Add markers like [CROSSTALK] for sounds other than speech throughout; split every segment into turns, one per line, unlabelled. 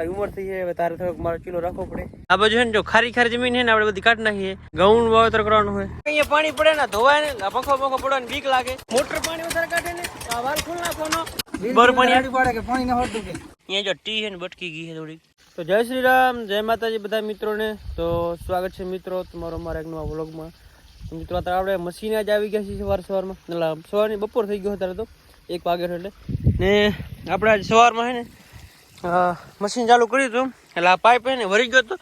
આ ઉંમર થઈ છે તારે થોડોક મારો ચીલો રાખવો પડે. આ બાજુ છે ને જો ખારી ખારી જમીન છે ને આપણે બધી કાઢી નાખીએ. ઘઉં વાવેતર કરવાનું હોય. અહીંયા પાણી પડે ને ધોવાય ને આ પંખો પંખો પડવાની બીક લાગે. મોટર પાણી વધારે કાઢે ને આ વાલ ખોલ નાખવાનો બર પાણી
પડે કે પાણી ના હોતું કે.
અહીંયા જો ટી છે ને બટકી ગઈ છે થોડી તો જય શ્રી રામ જય માતાજી બધા મિત્રોને. તો સ્વાગત છે મિત્રો તમારો અમારા એક નવા વ્લોગમાં. મિત્રો અત્યારે આપણે મશીન જ આવી ગયા છીએ સવાર સવારમાં. સવાર સવારની બપોર થઈ ગયો અત્યારે તો એક વાગે એટલે. ને આપણે આજ સવારમાં છે ને મશીન ચાલુ કર્યું હતું. એટલે આ પાઇપ છે ને વરી ગયો હતો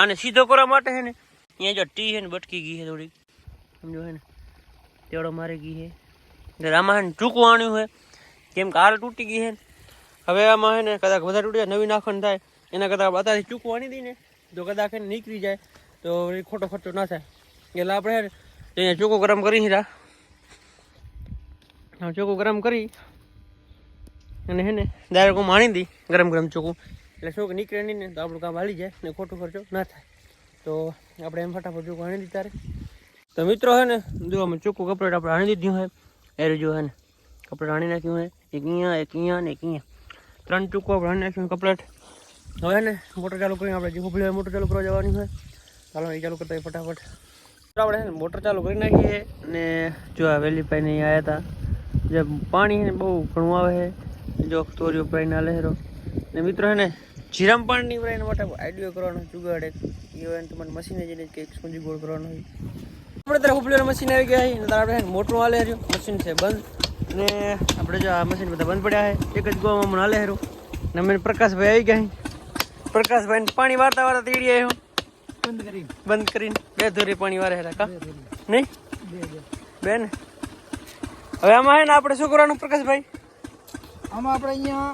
આને સીધો કરવા માટે છે ને અહીંયા જો ટી છે ને બટકી ગઈ છે થોડીક. સમજો હે ને તેડો મારી ગઈ હે એટલે આમાં હે ને ટૂંકું આણ્યું હે કેમ કે હાલ તૂટી ગઈ હે હવે આમાં હે ને કદાચ વધારે તૂટી જાય, નવી નાખવાનું થાય, એના કરતાં અત્યારથી ચૂકવું આણી દઈએ ને જો કદાચ એને નીકળી જાય, તો ખોટો ખર્ચો ના થાય. એટલે આપણે છે ને અહીંયા ચોખ્ખું ગરમ કરી રહ્યા હા, ચોખ્ખું ગરમ કરી. અને હે ને ડાયરેક્ટ હું માણી દી, ગરમ ગરમ ચોખ્ખું. એટલે શું કે નીકળે નહીં ને, તો આપણું કામ હાલી જાય ને ખોટો ખર્ચો ના થાય. તો આપણે એમ ફટાફટ ચોખ્ખું આણી દી તારે. તો મિત્રો હે ને, જો અમે ચોખ્ખું કપડે આપણે આણી દીધું હોય એ જો હે ને, કપડે આણી નાખ્યું હોય એક અહીંયા એક અહીંયા ને એક અહીંયા. ત્રણ ચૂકો આપણે આણી નાખ્યું કપલેટ હવે ને, મોટર ચાલુ કરીને આપણે જે હોય મોટર ચાલુ કરવા જવાની હોય ચાલો એ ચાલુ કરતા હોય ફટાફટ. આપણે હે મોટર ચાલુ કરી નાખીએ. ને જો આ વેલીભાઈને અહીંયા આવ્યા હતા જે પાણી બહુ ઘણું આવે છે જો તોર્યો પાઈને લહેરો. ને મિત્રો હે ને જીરામ પાણી ની એના માટે આઈડિયો કરવાનો જુગાડ એક. એ હોય ને તમારે મશીને જઈને કંઈક સ્પંજી ગોળ કરવાનો હોય. આપણે ત્યારે ઉપલેર મશીન આવી ગયા છે આપણે મોટું હાલે રહ્યું. મશીન છે બંધ. ને આપણે જો આ મશીન બધા બંધ પડ્યા છે એક જ ગોવામાં મને હાલે રહ્યું. ને અમે પ્રકાશભાઈ આવી ગયા પ્રકાશભાઈ પાણી વારતા વારતા તેડી આવ્યો.
બંધ કરી.
બંધ કરીને બે ધોરી પાણી વારે હેરા કા? નહીં? બેન. હવે આમાં હે ને આપણે શું કરવાનું પ્રકાશભાઈ?
આમાં આપણે અહીંયા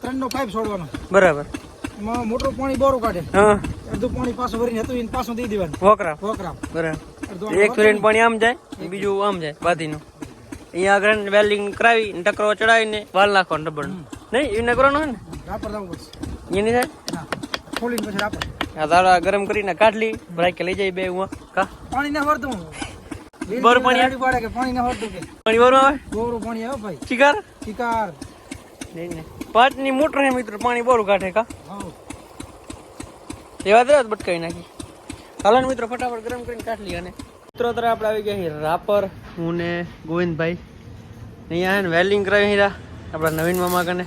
ત્રણ નો પાઇપ છોડવાનો.
બરાબર.
એમાં મોટું પાણી બોરું કાઢે.
હા.
અડધું પાણી પાછું ભરીને હતું એને પાછું દઈ દેવાનું.
વોકરા.
વોકરા.
બરાબર. એક ફ્રેન્ડ પાણી આમ જાય બીજું આમ જાય બાધીનું. અહીંયા આગળ વેલ્ડિંગ કરાવી ટકરો ચડાવીને વાલ નાખવાનો રબડ નહીં એને કરવાનું હોય ને?
રાપર લાવવું પડશે.
એની થાય?
ખોલીને પછી રાપર.
આ દાડા ગરમ કરીને કાઢલી બ્રાકે લઈ જાય બે હું કા?
પાણી ના ભરતું
બર પાણી?
આડી પાડે કે પાણી ના ભરતું કે.
પાણી ભરવા આવે?
બોરું પાણી આવે ભાઈ.
શિકાર?
શિકાર.
નહીં નહીં પાંચ મોટર હે મિત્રો પાણી બોરું કાઢે કા?
હા
એવા દે બટકાવી નાખી. હાલો મિત્રો ફટાફટ ગરમ કરીને કાઢ અને. મિત્રો અત્યારે આપણે આવી ગયા રાપર હું ને ગોવિંદભાઈ. અહીંયા હે ને વેલ્ડિંગ કરાવી હીરા આપણા નવીન મામા કને.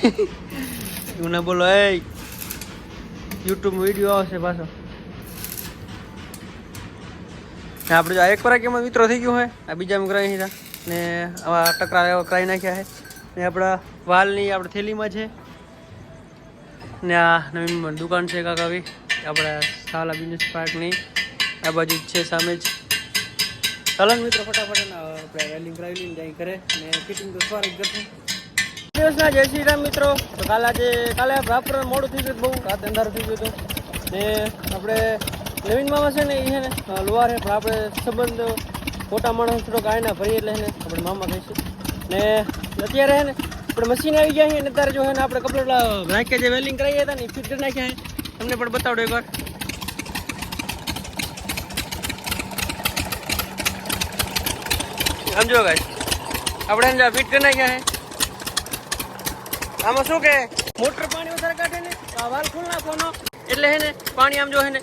[LAUGHS] એવું ના બોલો એ યુટ્યુબ વીડિયો આવશે પાછો. આપણે જો આ એક વરાક એમાં મિત્રો થઈ ગયું હોય આ બીજા કરાવી હીરા ને આવા ટકરા કરાવી નાખ્યા છે ને આપણા વાલની આપણે થેલીમાં છે. ને આ નવીન દુકાન છે કાકાવી આપણા સાલા બિઝનેસ પાર્કની આ બાજુ છે સામે જ. ચાલો મિત્રો, ફટાફટ આપણે વેલ્ડિંગ કરાવી લઈને જાય ઘરે. ને ફિટિંગ તો સ્વાગત કરશું. દિવસના જય શ્રી રામ મિત્રો. કાલે આજે, કાલે રાપર મોડું થઈ ગયું બહુ. રાત અંધારું થઈ ગયું હતું. ને આપણે નવીન મામા છે ને એ ને લુહાર છે. પણ આપણે સંબંધ મોટા માણસ થોડોક આયના ભરીએ એટલે ને, આપણે મામા કહીશું ને અત્યારે છે ને, આપણે મશીન આવી ગયા છે અત્યારે જો છે ને, આપણે કપડા નાખ્યા જે વેલ્ડિંગ કરાવ્યા હતા ને ફિટ કરી નાખ્યા તમને પણ બતાવડો એકવાર. સમજો ગાય આપણે એને ફિટ કરી નાખ્યા આમાં શું કે? મોટર પાણી વધારે કાઢે ને વાલ ખોલ નાખવાનો એટલે હે ને, પાણી આમ જો હે ને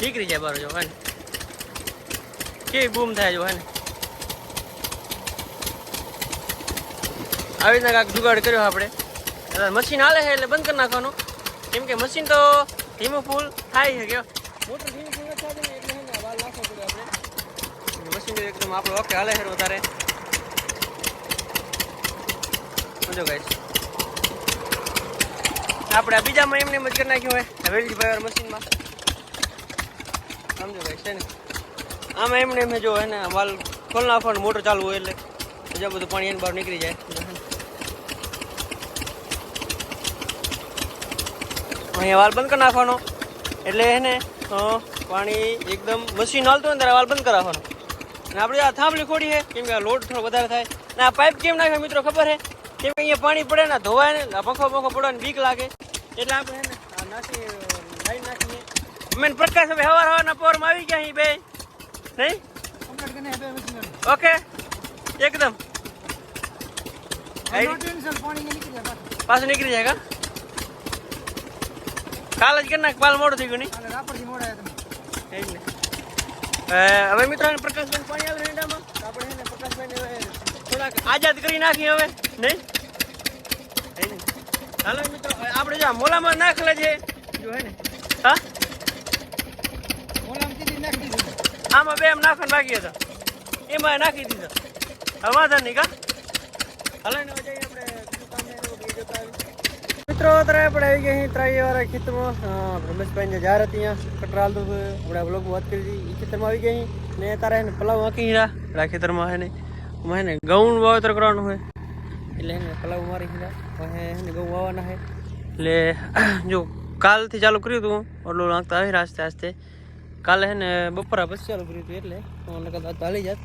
નીકળી જાય બરો જો હે કે કેવી બૂમ થાય જો હે આવી રીતના કાંઈક જુગાડ કર્યો આપણે. મશીન હાલે છે એટલે બંધ કરી નાખવાનું. કેમ કે મશીન તો ધીમું ફૂલ થાય છે ધીમું ફૂલ એટલે હે નાખવો પડે આપણે. મશીન એકદમ આપણે ઓકે હાલે છે વધારે. સમજો ગાઈશ આપણે બીજામાં એમને એમ જ કરી નાખ્યું હોય. હવેલી ભાઈ મશીનમાં સમજો ભાઈ છે ને. આમાં એમને એમ જો એને વાલ ખોલ નાખવાનું મોટર ચાલુ હોય એટલે બીજા બધું પાણી એની બહાર નીકળી જાય. અહીંયા વાલ બંધ કરી નાખવાનો. એટલે એને પાણી એકદમ મશીન હાલતું હોય ને ત્યારે વાલ બંધ કરાવવાનો અને આપણે આ થાંભલી ખોડી છે, કેમ કે આ લોડ થોડો વધારે થાય. ને આ પાઇપ કેમ નાખે મિત્રો ખબર છે? કેમ કે અહીંયા પાણી પડે ને ધોવાય ને પંખો પંખો પડવાની બીક લાગે. એટલે આપણે હે ને આ નાખી લાઈન નાખીએ મેન પ્રકાશ હવે હવાર હવાના પોરમાં આવી ગયા અહીં બે. નહીં? ઓકે. એકદમ.
પાછું.
નીકળી જાય કા? કાલ જ કરી નાખ પાલ મોડું થઈ ગયું નહીં? હવે મિત્રો પ્રકાશભાઈ પાણી આવે રેડામાં આપણે હવે થોડાક આઝાદ કરી નાખીએ હવે નહીં. હાલો મિત્રો આપણે જો મોલામાં નાખેલા છે જો હે ને હા
મોલામ કીધી નાખી દીધું
આમાં બે એમ નાખવાનું બાકી હતા એમાં નાખી દીધા. હવે વાંધો નહીં કા? હાલો આપણે તો. મિત્રો અત્યારે આપણે આવી ગયા અહીં ત્રાઈ વાળા ખેતરમાં અ, રમેશભાઈને જાર હતી અહીંયા કટરા હાલતું આપણે બ્લોગ વાત કરી હતી. એ ખેતરમાં આવી ગયા ને તારે એને પલાવ વાંકી હીરા આ ખેતરમાં એને એમાં હે ને ઘઉં વાવેતર કરવાનું હોય એટલે એને પલાવ મારી હીરા એને ઘઉં વાવવાના છે. એટલે જો કાલથી ચાલુ કર્યું હતું ઓટલું નાખતા આવી આસ્તે આસ્તે. કાલે હે ને બપોરા પછી ચાલુ કર્યું હતું એટલે કદાચ ચાલી જાત.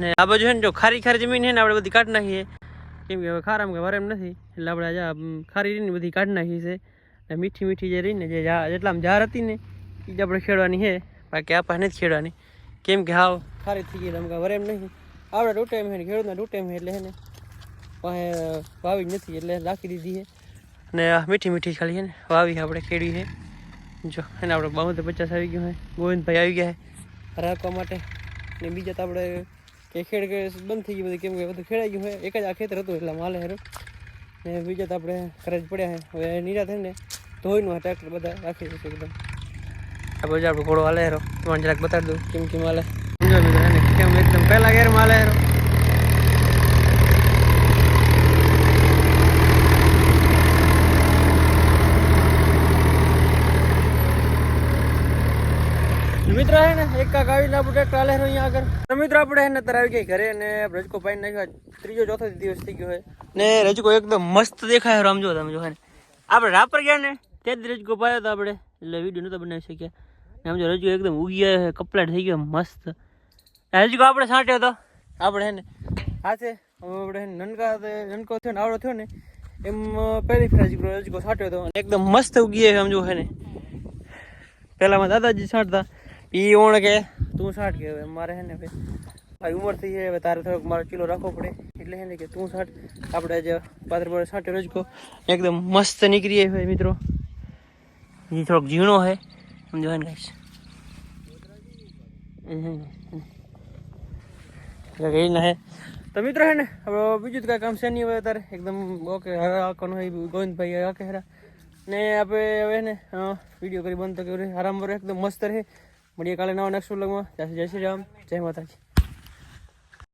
ને આ બાજુ છે ને જો ખારી ખારી જમીન છે ને આપણે બધી કાઢી નાખીએ કેમ કે હવે ખારામાં કે એમ નથી. એટલે આપણે આજે ખારી રીને બધી કાઢી નાખી છે. ને મીઠી મીઠી જે રહીને જે જા- જેટલામાં જાર હતી ને એ જ આપણે ખેડવાની છે બાકી આપણે નથી ખેડવાની. કેમ કે હાવ ખારી થઈ ગઈ આમ કાંઈ એમ નહીં. આપણે ટુ ટાઈમ ને ખેડૂતના ટુ ટાઈમ એટલે છે ને પાસે વાવી જ નથી એટલે રાખી દીધી છે અને મીઠી મીઠી ખાલી છે ને વાવી આપણે ખેડવી છે જો એને આપણે બાઉતે પચાસ આવી ગયું હોય. ગોવિંદભાઈ આવી ગયા છે રાખવા માટે. ને બીજા તો આપણે કે ખેડ કે બંધ થઈ ગયું બધું, કેમ કે બધું ખેડાઈ ગયું હોય. એક જ આ ખેતર હતું એટલે માલે હેરો. ને બીજા તો આપણે ઘરે જ પડ્યા હવે નીરા થઈને ધોઈનું આ ટ્રેક્ટર બધા રાખી દઈશું એકદમ. આ બધું આપણે ઘોડો હાલે હેરો. તમારે જરાક બતાડી દઉં, કેમ કેમ હાલે કેમ એકદમ પહેલા ઘેર માલે હેરો મિત્રો હે ને ના હાલે છે અહીંયા આગળ. તો મિત્રો આપણે એને તરાવી ગઈ ઘરે અને રજકો પાઈ નાખ્યો ત્રીજો ચોથો દિવસ થઈ ગયો હોય ને રજકો એકદમ મસ્ત દેખાય આમ જો તમે જો ને. આપણે રાપર ગયા ને તે જ રજકો પાયો હતો આપણે, એટલે વીડિયો નતો બનાવી શક્યા. ને આમ જો રજકો એકદમ ઉગી ગયો કપલાટ થઈ ગયો મસ્ત. રજકો આપણે છાંટ્યો હતો આપણે હે ને હાથે આપણે નનકા નનકો થયો ને આવડો થયો ને, એમ પહેલી ફ્રેજ રજકો છાંટ્યો હતો એકદમ મસ્ત ઉગી સમજો હે ને. પહેલામાં દાદાજી છાંટતા. ઈ ઓણ કે? તું છાંટ કે હવે? મારે હે ને ભાઈ ઉંમર થઈ છે હવે તારે થોડોક મારો કિલો રાખવો પડે. એટલે હે ને કે તું સાઠ, આપણે જે પાત્ર પર છાંટે રજકો. એકદમ મસ્ત નીકળી હોય મિત્રો. એ થોડોક ઝીણો છે સમજો ને ગાઈશ એ ના હે. તો મિત્રો હે ને, હવે બીજું તો કાંઈ કામ છે નહીં હવે અત્યારે. એકદમ ઓકે, હવે આખોનો હોય ગોવિંદભાઈ આખે હેરા. ને આપણે હવે ને વીડિયો કરી બંધ તો કે આરામ એકદમ મસ્ત રહે. મળીએ કાલે નવા નેક્સ્ટ વ્લોગમાં. જય શ્રી રામ. જય માતાજી.